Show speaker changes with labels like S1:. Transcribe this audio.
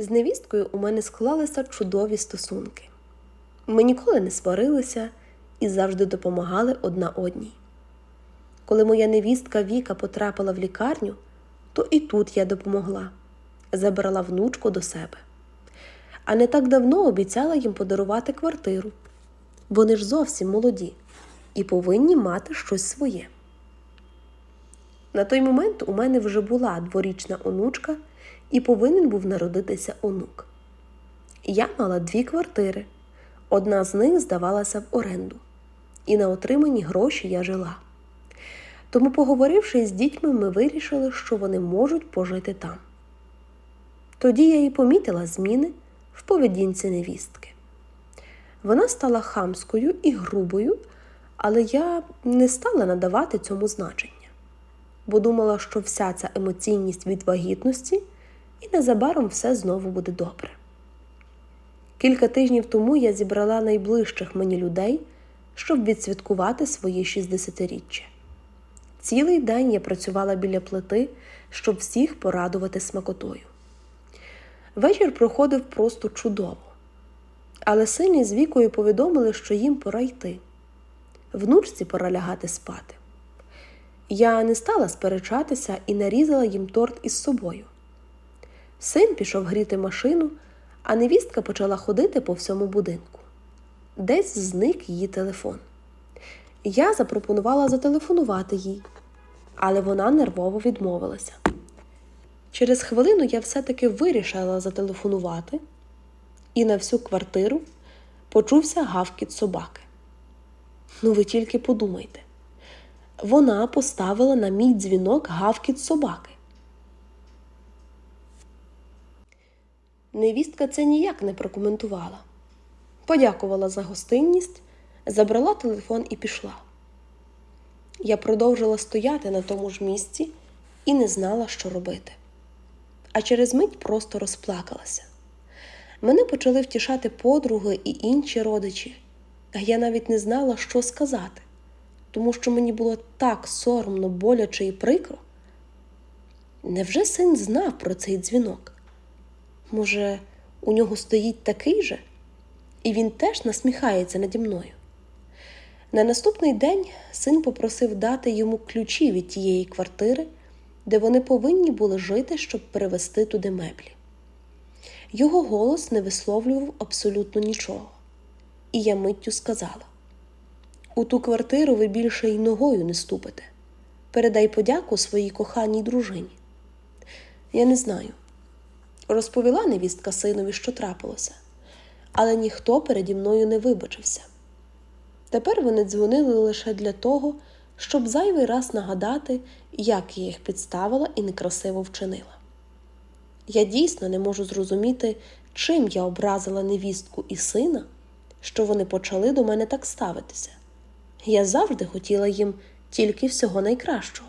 S1: З невісткою у мене склалися чудові стосунки. Ми ніколи не сварилися і завжди допомагали одна одній. Коли моя невістка Віка потрапила в лікарню, то і тут я допомогла, забрала внучку до себе. А не так давно обіцяла їм подарувати квартиру. Вони ж зовсім молоді і повинні мати щось своє. На той момент у мене вже була дворічна онучка і повинен був народитися онук. Я мала дві квартири. Одна з них здавалася в оренду, і на отримані гроші я жила. Тому, поговоривши з дітьми, ми вирішили, що вони можуть пожити там. Тоді я і помітила зміни в поведінці невістки. Вона стала хамською і грубою, але я не стала надавати цьому значення, бо думала, що вся ця емоційність від вагітності і незабаром все знову буде добре. Кілька тижнів тому я зібрала найближчих мені людей, щоб відсвяткувати своє 60-річчя. Цілий день я працювала біля плити, щоб всіх порадувати смакотою. Вечір проходив просто чудово, але сині з вікою повідомили, що їм пора йти. Внучці пора лягати спати. Я не стала сперечатися і нарізала їм торт із собою. Син пішов гріти машину, а невістка почала ходити по всьому будинку. Десь зник її телефон. Я запропонувала зателефонувати їй, але вона нервово відмовилася. Через хвилину я все-таки вирішила зателефонувати, і на всю квартиру почувся гавкіт собаки. Ну, ви тільки подумайте. Вона поставила на мій дзвінок гавкіт собаки. Невістка це ніяк не прокоментувала. Подякувала за гостинність, забрала телефон і пішла. Я продовжила стояти на тому ж місці і не знала, що робити. А через мить просто розплакалася. Мене почали втішати подруги і інші родичі, а я навіть не знала, що сказати, тому що мені було так соромно, боляче і прикро. Невже син знав про цей дзвінок? Може, у нього стоїть такий же, і він теж насміхається наді мною. На наступний день син попросив дати йому ключі від тієї квартири, де вони повинні були жити, щоб перевезти туди меблі. Його голос не висловлював абсолютно нічого, і я миттю сказала: у ту квартиру ви більше й ногою не ступите. Передай подяку своїй коханій дружині. Я не знаю. Розповіла невістка синові, що трапилося, але ніхто переді мною не вибачився. Тепер вони дзвонили лише для того, щоб зайвий раз нагадати, як я їх підставила і некрасиво вчинила. Я дійсно не можу зрозуміти, чим я образила невістку і сина, що вони почали до мене так ставитися. Я завжди хотіла їм тільки всього найкращого.